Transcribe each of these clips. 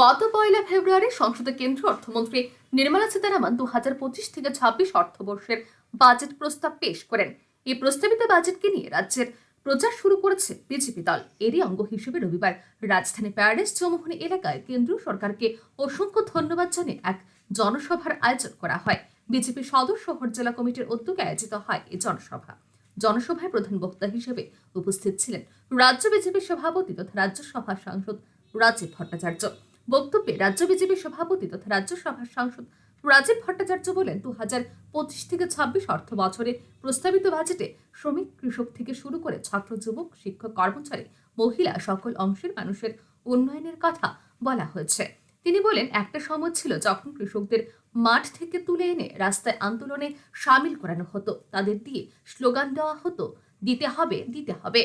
গত পয়লা ফেব্রুয়ারি সংসদে কেন্দ্রীয় অর্থমন্ত্রী নির্মলা সীতারামন দু হাজার পঁচিশ থেকে ছাব্বিশ অর্থবর্ষের বাজেট প্রস্তাব পেশ করেন। এই প্রস্তাবিত বাজেটকে নিয়ে রাজ্যের প্রচার শুরু করেছে বিজেপি দল। এরই অঙ্গ হিসেবে রবিবার রাজধানী প্যারিস চৌমুহনী এলাকায় কেন্দ্রীয় সরকারকে অসংখ্য ধন্যবাদ জানিয়ে এক জনসভার আয়োজন করা হয়। বিজেপি সদর শহর জেলা কমিটির উদ্যোগে আয়োজিত হয় এই জনসভা। জনসভায় প্রধান বক্তা হিসেবে উপস্থিত ছিলেন রাজ্য বিজেপির সভাপতি তথা রাজ্যসভার সাংসদ রাজীব ভট্টাচার্য। বক্তব্যে রাজ্য বিজেপির সভাপতি তথা রাজ্যসভার সাংসদ রাজীব ভট্টাচার্য বলেন দু হাজার পঁচিশ থেকে ছাব্বিশ অর্থ বছরে প্রস্তাবিত বাজেটে শ্রমিক, কৃষক থেকে শুরু করে ছাত্র, যুবক, শিক্ষক, কর্মচারী, মহিলা সকল অংশের মানুষের উন্নয়নের কথা বলা হয়েছে। তিনি বলেন, একটা সময় ছিল যখন কৃষকদের মাঠ থেকে তুলে এনে রাস্তায় আন্দোলনে সামিল করানো হতো। তাদের দিয়ে স্লোগান দেওয়া হতো, দিতে হবে দিতে হবে।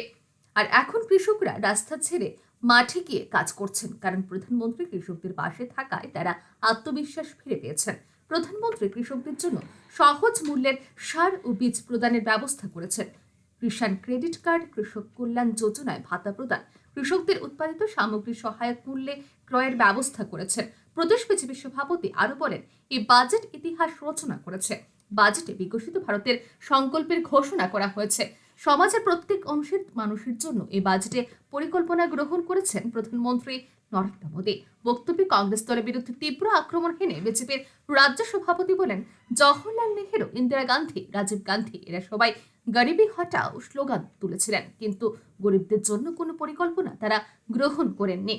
আর এখন কৃষকরা রাস্তা ছেড়ে মাঠে গিয়ে কাজ করছেন। কারণ প্রধানমন্ত্রী কৃষকদের পাশে থাকায় তারা আত্মবিশ্বাস ফিরে পেয়েছেন। প্রধানমন্ত্রী কৃষকদের জন্য সহজ মূল্যের সার ও বীজ প্রদানের ব্যবস্থা করেছেন। কিষাণ ক্রেডিট কার্ড, কৃষক কল্যাণ যোজনায় ভাতা প্রদান, কৃষকদের উৎপাদিত সামগ্রী সহায়ক মূল্যে ক্রয়ের ব্যবস্থা করেছেন। প্রদেশ বিজেপি সভাপতি আরও বলেন, এই বাজেট ইতিহাস রচনা করেছে। বাজেটে বিকশিত ভারতের সংকল্পের ঘোষণা করা হয়েছে। সমাজের প্রত্যেক অংশের মানুষের জন্য এই বাজেটে পরিকল্পনা গ্রহণ করেছেন প্রধানমন্ত্রী নরেন্দ্র মোদী। বক্তব্যে কংগ্রেস দলের বিরুদ্ধে তীব্র আক্রমণ হেনে বিজেপির রাজ্য সভাপতি বলেন, জওহরলাল নেহেরু, ইন্দিরা গান্ধী, রাজীব গান্ধী, এরা সবাই গরিবি হটাও স্লোগান তুলেছিলেন। কিন্তু গরিবদের জন্য কোনো পরিকল্পনা তারা গ্রহণ করেননি।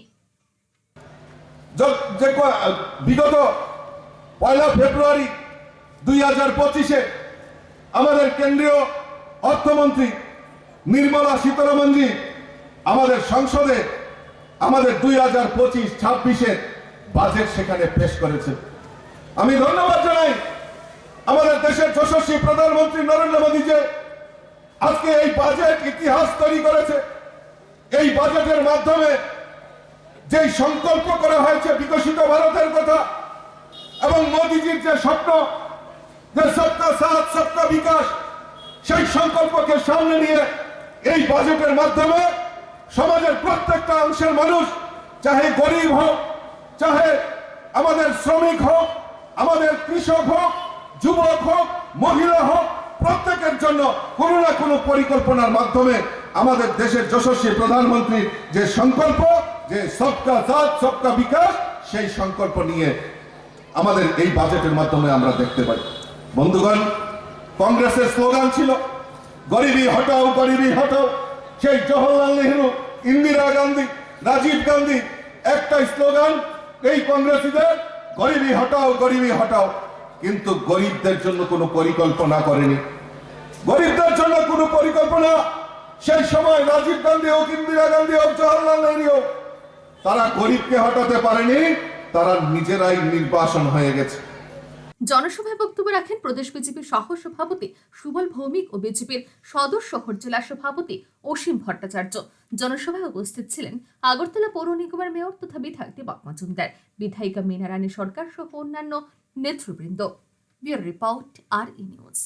বিগত পয়লা ফেব্রুয়ারি দুই হাজার পঁচিশে আমাদের কেন্দ্রীয় অর্থমন্ত্রী নির্মলা সীতারামনজি আমাদের সংসদে আমাদের দুই হাজার পঁচিশ ছাব্বিশের বাজেট সেখানে পেশ করেছেন। আমি ধন্যবাদ জানাই আমাদের দেশের যশস্বী প্রধানমন্ত্রী নরেন্দ্র মোদী যে আজকে এই বাজেট ইতিহাস তৈরি করেছে। এই বাজেটের মাধ্যমে যে সংকল্প করা হয়েছে বিকশিত ভারতের কথা এবং মোদীজির যে স্বপ্ন যে সবকা সাথ সবকা বিকাশ, সেই সংকল্পকে সামনে নিয়ে এই বাজেটের মাধ্যমে সমাজের প্রত্যেকটা অংশের মানুষ, চাহে গরিব হোক, চাহে আমাদের শ্রমিক হোক, আমাদের কৃষক হোক, যুবক হোক, মহিলা হোক, প্রত্যেকের জন্য কোনো না কোনো পরিকল্পনার মাধ্যমে আমাদের দেশের যশস্বী প্রধানমন্ত্রীর যে সংকল্প, যে সবকা সাথ, সবকা বিকাশ, সেই সংকল্প নিয়ে আমাদের এই বাজেটের মাধ্যমে আমরা দেখতে পাই। বন্ধুগণ, কংগ্রেসের স্লোগান ছিল, গরিবি হটাও গরিবি হটাও। সেই জওহরলাল নেহরু, ইন্দিরা গান্ধী, রাজীব গান্ধী, একটাই স্লোগান, এই কংগ্রেসীদের গরিবি হটাও গরিবি হটাও। কিন্তু গরিবদের জন্য কোনো পরিকল্পনা করেনি। গরিবদের জন্য কোনো পরিকল্পনা, সেই সময় রাজীব গান্ধী হোক, ইন্দিরা গান্ধী হোক জওয়াহরলাল নেহরু হোক, তারা গরিবকে হটাতে পারেনি, তারা নিজেরাই নির্বাসন হয়ে গেছে। জনসভায় বক্তব্য রাখেন প্রদেশ বিজেপির সহ সভাপতি সুবল ভৌমিক ও বিজেপির সদর শহর জেলা সভাপতি অসীম ভট্টাচার্য। জনসভায় উপস্থিত ছিলেন আগরতলা পৌর নিগমের মেয়র তথা বিধায়ক দেবক মজুমদার বিধায়িকা মীনারানী সরকার সহ অন্যান্য নেতৃবৃন্দ। রিপোর্ট আর ই নিউজ